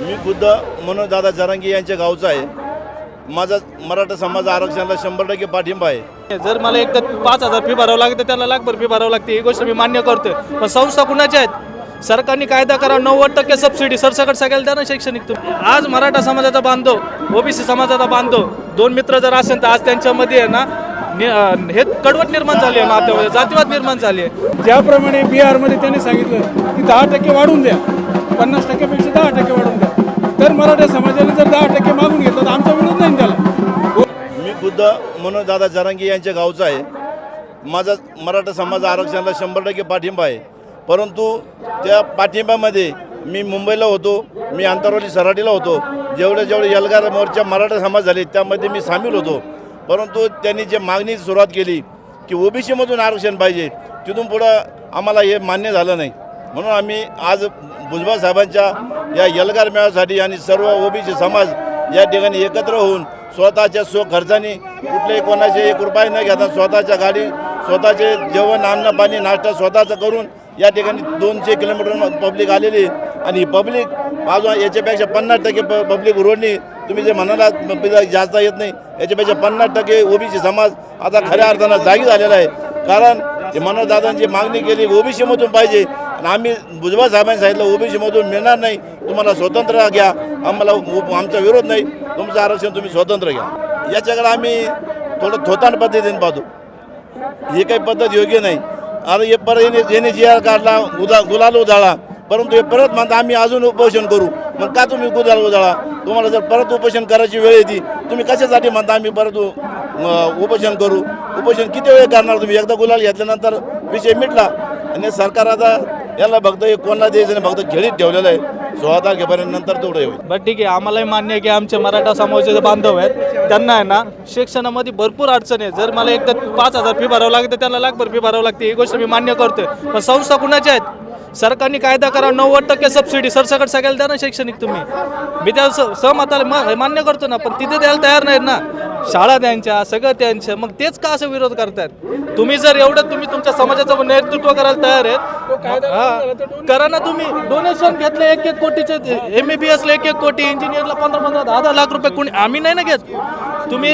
मी खुद्द मनोज दादा जरांगी यांच्या गावचा आहे. माझा मराठा समाज आरक्षणाला शंभर टक्के पाठिंबा आहे. जर मला एक तर पाच हजार फी भरावं लागते तर त्याला लाखभर फी भरावं लागते. ही गोष्ट मी मान्य करतोय. पण संस्था कुणाच्या आहेत? सरकारने कायदा करा नव्वद टक्के सबसिडी सरसकट सगळ्याला द्या ना शैक्षणिक तुम्ही. आज मराठा समाजाचा बांधव ओबीसी समाजाचा बांधव दोन मित्र जर असेल तर आज त्यांच्यामध्ये आहे ना हे कडवट निर्माण झाली आहे नात्यामध्ये जातीवाद निर्माण झाली आहे. ज्याप्रमाणे बिहारमध्ये त्यांनी सांगितलं की दहा टक्के वाढवून द्या. पन्नास टक्क्यापेक्षा दहा टक्के वाढवून द्या. तर मराठा समाजाने जर दहा टक्के मागून घेतलं तर आमचा विरोध नाही त्याला. मी खुद्द मनोज दादा जरांगी यांच्या गावचा आहे. माझा मराठा समाज आरक्षणाला शंभर टक्के पाठिंबा आहे. परंतु त्या पाठिंब्यामध्ये मी मुंबईला होतो मी आंतरवाली सराटीला होतो. जेवढे जेवढे यलगार मोर्चा मराठा समाज झाले त्यामध्ये मी सामील होतो. परंतु त्यांनी जे मागणी सुरुवात केली की ओबीसीमधून आरक्षण पाहिजे तिथून पुढं आम्हाला हे मान्य झालं नाही. म्हणून आम्ही आज भुजबळ साहेबांच्या या यलगार मेळाव्यासाठी आणि सर्व ओबीसी समाज या ठिकाणी एकत्र होऊन स्वतःच्या स्व खर्चाने कुठलेही कोणाचे एक रुपये न घेता स्वतःच्या गाडी स्वतःचे जेवण अन्न पाणी नाश्ता स्वतःचं करून या ठिकाणी दोनशे किलोमीटर पब्लिक आलेली आणि ही पब्लिक अजून याच्यापेक्षा पन्नास टक्के प पब्लिक रोडनी तुम्ही जे म्हणाला जास्त येत नाही. याच्यापेक्षा पन्नास टक्के ओबीसी समाज आता खऱ्या अर्थानं जागी झालेला आहे. कारण ते मनोजदादांची मागणी केली ओबीसीमधून पाहिजे. आम्ही भुजबळ साहेबांनी सांगितलं ओबीसीमधून मिळणार नाही तुम्हाला स्वतंत्र घ्या आम्हाला आमचा विरोध नाही तुमचं आरक्षण तुम्ही स्वतंत्र घ्या. याच्याकडे आम्ही थोडं थोतान पद्धतीने पाहतो. ही काही पद्धत योग्य नाही. आता हे परत येणे जी आर काढला उदा गुलाल उधाळा परंतु हे परत म्हणता आम्ही अजून उपोषण करू. मग का तुम्ही गुलाल उधाळा तुम्हाला जर परत उपोषण करायची वेळ येते तुम्ही कशासाठी म्हणता आम्ही परत उपोषण करू? उपोषण किती वेळ करणार तुम्ही? एकदा गुलाल घेतल्यानंतर विषय मिटला आणि सरकार आता याला फक्त हे कोणाला द्यायचं नाही फक्त खेळीत ठेवलेलं आहे. सोळा तारखेपर्यंत नंतर तेवढं होईल. बट ठीक आहे. आम्हालाही मान्य आहे की आमचे मराठा समाजाचे बांधव आहेत. त्यांना आहे ना शिक्षणामध्ये भरपूर अडचण आहे. जर मला एक तर पाच हजार फी भरावं लागते तर त्याला लाखभर फी भरावं लागते. ही गोष्ट मी मान्य करतोय. पण संस्था कुणाच्या आहेत? सरकारने कायदा करा नव्वद टक्के सबसिडी सरसकट सगळ्याला द्या ना शैक्षणिक तुम्ही. मी त्या स- सहमताला मान्य करतो ना पण तिथे द्यायला तयार नाहीत ना. शाळा त्यांच्या सगळं त्यांच्या मग तेच का असं विरोध करतायत? तुम्ही जर एवढं तुम्ही तुमच्या समाजाचं नेतृत्व करायला तयार आहेत हा, करा ना तुम्ही. डोनेशन घेतलं एक एक कोटीचे एम बी बी एसला एक एक कोटी इंजिनियरला पंधरा पंधरा दहा दहा लाख रुपये कोणी आम्ही नाही ना घेत. तुम्ही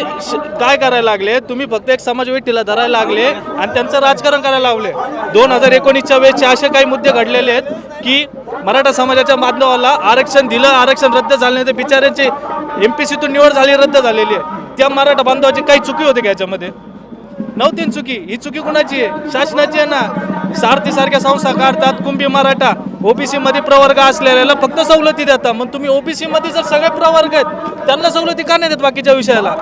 काय करायला लागले? तुम्ही फक्त एक समाज व्यक्तीला धरायला लागले आणि त्यांचं राजकारण करायला लागले दोन हजार एकोणीसच्या वेळेचे असे काही मुद्दे घडलेले आहेत की मराठा समाजाच्या बांधवाला आरक्षण दिलं आरक्षण रद्द झालं तर बिचाऱ्यांची एम पी सीतून निवड झाली रद्द झालेली आहे. त्या मराठा बांधवाची काही चुकी होती का याच्यामध्ये? नव्हती चुकी. ही चुकी कुणाची आहे? शासनाची आहे ना? सारथी सारख्या संस्था काढतात कुंभी मराठा. ओबीसी मध्ये प्रवर्ग असलेल्याला फक्त सवलती देतात. मग तुम्ही ओबीसी मध्ये जर सगळे प्रवर्ग आहेत त्यांना सवलती का नाही देत बाकीच्या विषयाला?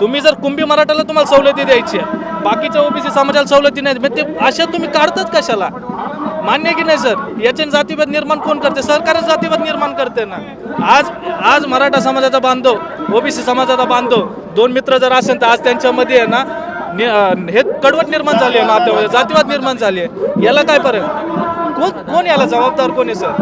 तुम्ही जर कुंभी मराठाला तुम्हाला सवलती द्यायची आहे बाकीच्या ओबीसी समाजाला सवलती नाही मग ते अशा तुम्ही काढतात कशाला? मान्य की नाही सर? याच्याने जातीवाद निर्माण कोण करते? सरकारच जातीवाद निर्माण करते ना. आज आज मराठा समाजाचा बांधव ओबीसी समाजाचा बांधव दोन मित्र जर असेल तर आज त्यांच्यामध्ये आहे ना हे कडवट निर्माण झाली आहे नात्यामध्ये जातीवाद निर्माण झाली आहे. याला काय पर्याय कोण कोण याला जबाबदार? कोण आहे सर?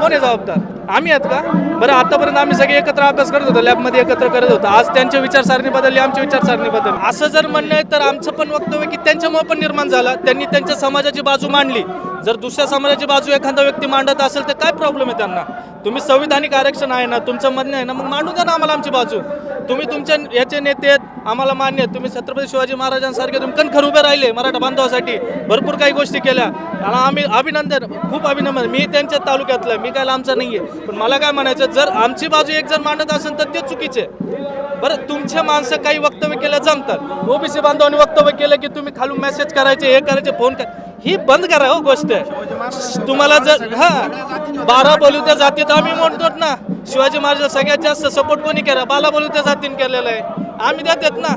कोण आहे जबाबदार? आम्ही आहेत का? बरं आतापर्यंत आम्ही सगळे एकत्र अभ्यास करत होतो लॅबमध्ये एकत्र करत होतो. आज त्यांच्या विचारसारणी बदलली आमची विचारसारणी बदलली. असं जर म्हणणं आहे तर आमचं पण वक्तव्य की त्यांच्यामुळे पण निर्माण झाला. त्यांनी त्यांच्या समाजाची बाजू मांडली. जर दुसऱ्या समाजाची बाजू एखादा व्यक्ती मांडत असेल तर काय प्रॉब्लेम आहे त्यांना? तुम्ही संविधानिक आरक्षण आहे ना तुमचं म्हणणं आहे ना मग मांडू द्या ना आम्हाला आमची बाजू. तुम्ही तुमच्या याचे नेते आहेत आम्हाला मान्य आहेत. तुम्ही छत्रपती शिवाजी महाराजांसारखे तुम्ही कणखर उभे राहिले मराठा बांधवासाठी. भरपूर काही गोष्टी केल्या. आणि आम्ही अभिनंदन खूप अभिनंदन. मी त्यांच्या तालुक्यातलं मी काय लांबचा नाही आहे पण मला काय म्हणायचं जर आमची बाजू एक जण मांडत असेल तर ते चुकीचे बरं तुमचे माणसं काही वक्तव्य केलं जमतात. ओबीसी बांधवांनी वक्तव्य केलं की तुम्ही खालून मेसेज करायचे हे करायचे फोन कर ही बंद करा हो गोष्ट. तुम्हाला जर हा बारा बलुत्या जातीत आम्ही म्हणतो ना शिवाजी महाराज सगळ्यात जास्त सपोर्ट कोणी केला? बाला त्या जातीने केलेला आहे. आम्ही देतात ना.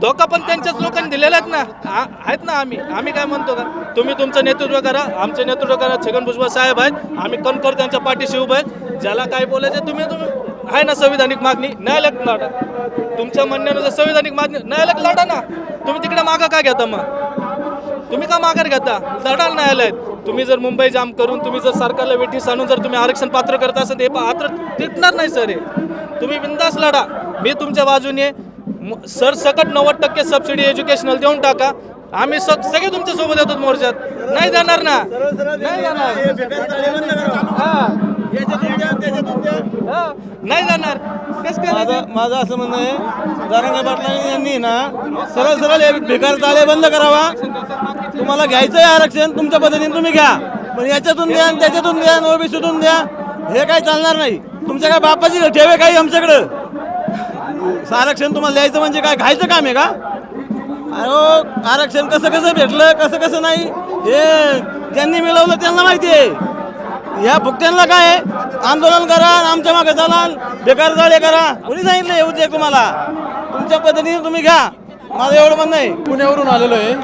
धोका पण त्यांच्याच लोकांनी दिलेला आहेत ना. आहेत ना आम्ही. आम्ही काय म्हणतो का? तुम्ही तुमचं नेतृत्व करा. आमचं नेतृत्व करा छगन भुजबळ साहेब आहेत. आम्ही कणकर त्यांच्या पाठीशी उभे आहेत. ज्याला काय बोलायचं तुम्ही तुम्ही आहे ना संविधानिक मागणी? न्यायालयात लढा तुमच्या म्हणण्यानुसार संविधानिक मागणी न्यायालयात लढा ना. तुम्ही तिकडे मागं का घेता मग? तुम्ही का माघार घेता? लढाल न्यायालयात तुम्ही जर मुंबई जाम करून तुम्ही जर सरकारला वेठीस आणून जर तुम्ही आरक्षण पात्र करत असाल ते हे पात्र टिकणार नाही सर हे. तुम्ही बिंदास लढा. मी तुमच्या बाजूने सर सकट नव्वद टक्के सबसिडी एज्युकेशनल देऊन टाका. आम्ही सग सगळे तुमच्यासोबत येतो मोर्चात. नाही जाणार ना? नाही जाणार. नाही जाणार. तेच काय माझं माझं असं म्हणणं आहे जारांगे पाटलांनी यांनी ना सरळ सरळ भिकार बेकार ताळे बंद करावा. तुम्हाला घ्यायचं आहे आरक्षण तुमच्या पद्धतीने तुम्ही घ्या. पण याच्यातून द्या आणि त्याच्यातून द्या ओबीसीतून द्या. हे काही चालणार नाही. तुमच्या काय बापाची ठेवे काही आमच्याकडं? आरक्षण तुम्हाला द्यायचं म्हणजे काय? घ्यायचं काम आहे का? अहो आरक्षण कसं कसं भेटलं कसं कसं नाही हे ज्यांनी मिळवलं त्यांना माहिती आहे. या भुकट्यांना काय आंदोलन करा आमच्या मागे चालाल बेकार जाळे करा. कोणी सांगितलं येऊ दे तुम्हाला? तुमच्या पद्धतीने तुम्ही घ्या. माझं एवढं म्हणणं आहे. पुण्यावरून आलेलो आहे.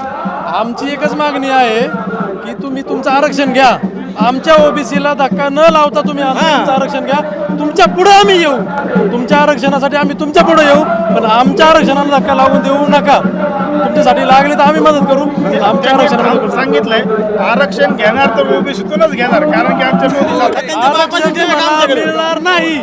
आमची एकच मागणी आहे की तुम्ही तुमचं आरक्षण घ्या. आमच्या ओबीसीला धक्का न लावता तुम्ही आता. तुमचं आरक्षण घ्या. तुमच्यापुढे आम्ही येऊ. तुमच्या आरक्षणासाठी आम्ही तुमच्यापुढे येऊ. पण आमच्या आरक्षणाला धक्का लावून देऊ नका. तुमच्यासाठी लागले तर आम्ही मदत करू. आमच्या आरक्षणाला त्यांनी सांगितलंय आरक्षण घेणार तर ओबीसीतूनच घेणार कारण की आमच्या मोदी आरक्षण तुम्हाला मिळणार नाही.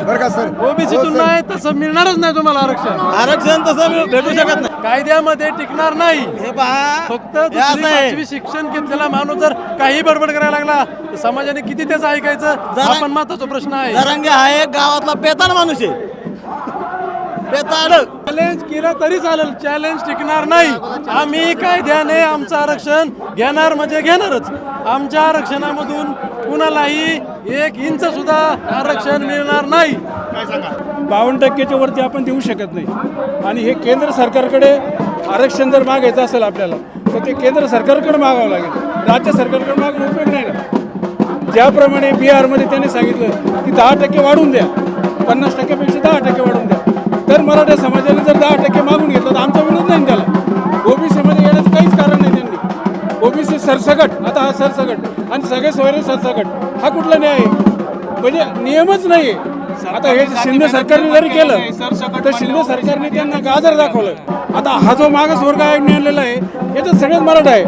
ओबीसीतून नाही तसं मिळणारच नाही तुम्हाला आरक्षण. आरक्षण तसं मिळ- भेटू शकत नाही. कायद्यामध्ये टिकणार नाही. हे पहा फक्त हे दुसरी पाचवी शिक्षण घेतलेला माणूस जर काही बडबड करायला लागला तर समाजाने किती त्याचं ऐकायचं? हा जरा- पण महत्त्वाचा प्रश्न आहे. जरांगे हा एक गावातला पेताड माणूस आहे. पेताड चॅलेंज केलं तरी चालेल. चॅलेंज टिकणार नाही. आम्ही कायद्याने आमचं आरक्षण घेणार म्हणजे घेणारच. आमच्या आरक्षणामधून कुणालाही एक इंच सुद्धा आरक्षण मिळणार नाही. काय बावन्न टक्क्याच्या वरती आपण देऊ शकत नाही. आणि हे केंद्र सरकारकडे आरक्षण जर मागायचं असेल आपल्याला तर ते केंद्र सरकारकडे मागावं लागेल. राज्य सरकारकडे मागून उपयोग नाही ना. ज्याप्रमाणे बिहारमध्ये त्यांनी सांगितलं की दहा टक्के वाढवून द्या. पन्नास टक्क्यापेक्षा दहा टक्के वाढवून द्या. तर मराठा समाजाने जर दहा टक्के मागून घेतलं तर आमचा विरोध नाही ना त्याला? ओबीसीमध्ये येण्याचं काहीच कारण नाही त्यांनी. ओबीसी सरसकट आता हा सरसकट आणि सगळे सोयरे सरसकट हा कुठला न्याय आहे? म्हणजे नियमच नाही आता हे शिंदे सरकारने जरी केलं तर शिंदे सरकारने त्यांना गाजर दाखवलं. आता हा जो मागास वर्ग आयोग नेमलेला आहे याच्यात सगळ्यात मराठा आहे.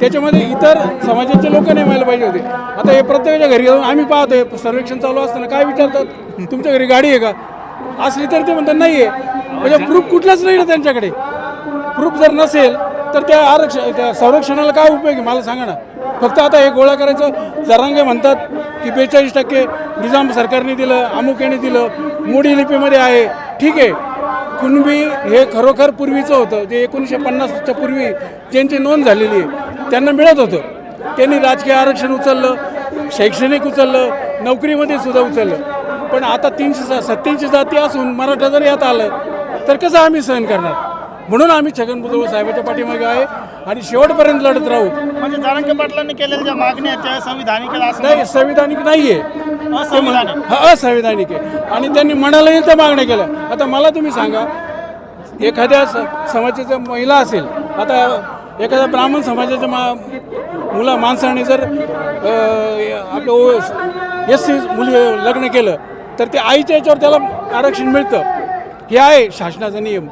त्याच्यामध्ये इतर समाजाचे लोक नेमायला पाहिजे होते. आता हे प्रत्येकाच्या घरी जाऊन आम्ही पाहतोय सर्वेक्षण चालू असताना काय विचारतात? तुमच्या घरी गाडी आहे का? असली तर ते म्हणतात नाही आहे म्हणजे प्रूफ कुठलाच नाही ना त्यांच्याकडे. प्रूफ जर नसेल तर त्या आरक्षण त्या संरक्षणाला काय उपयोग आहे? मला सांगा ना. फक्त आता हे गोळा करायचं जरांगे म्हणतात की बेचाळीस टक्के निजाम सरकारने दिलं अमुक याने दिलं मोडी लिपीमध्ये आहे. ठीक आहे. कुणबी हे खरोखर पूर्वीचं होतं. जे एकोणीसशे पन्नासच्या पूर्वी ज्यांची नोंद झालेली आहे त्यांना मिळत होतं. त्यांनी राजकीय आरक्षण उचललं शैक्षणिक उचललं नोकरीमध्ये सुद्धा उचललं. पण आता तीनशे सत्याऐंशी जाती असून मराठा जर यात आलं तर कसं आम्ही सहन करणार? म्हणून आम्ही छगन भुजबळ साहेबाच्या पाठीमागे आहे आणि शेवटपर्यंत लढत राहू. म्हणजे जारंगे पाटलांनी केलेल्या ज्या मागण्या त्या संविधानिक नाही संविधानिक नाही आहे असंविधानिक. हा असंविधानिक आहे. आणि त्यांनी म्हणालाही तर मागण्या केल्या. आता मला तुम्ही सांगा एखाद्या समाजाच्या महिला असेल आता एखाद्या ब्राह्मण समाजाच्या मा मुला माणसाने जर आपलं एस सी मुली लग्न केलं तर ते आईच्या याच्यावर त्याला आरक्षण मिळतं. हे आहे शासनाचा नियम.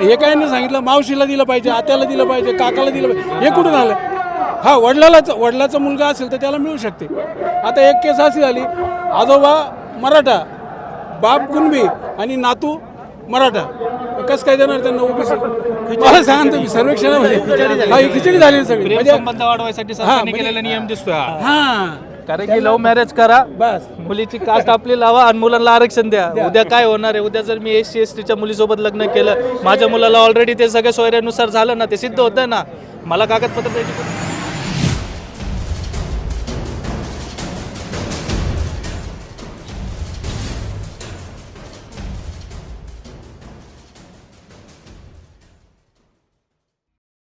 हे काय नाही सांगितलं मावशीला दिलं पाहिजे आत्याला दिलं पाहिजे काकाला दिलं पाहिजे. हे कुठून आलं? हा वडिलालाच वडिलाचा मुलगा असेल तर त्याला मिळू शकते. आता एक केस अशी झाली आजोबा मराठा बाप कुणबी आणि नातू मराठा. कसं काय देणार त्यांना ओबीसी मला सांगा तुम्ही सर्वेक्षणामध्ये. खिचडी झाली. सगळी. म्हणजे संबंध वाढवायसाठी म्हणजे- नियम दिसतोय. हा. कारण की लव्ह मॅरेज करा. बस. मुलीची कास्ट आपली लावा आणि मुलांना आरक्षण द्या. उद्या काय होणार आहे? उद्या जर मी एस सी एस टीच्या मुलीसोबत लग्न केलं माझ्या मुलाला ऑलरेडी ते सगळ्या सोयऱ्यानुसार झालं ना ते सिद्ध होतं ना. मला कागदपत्र द्यायची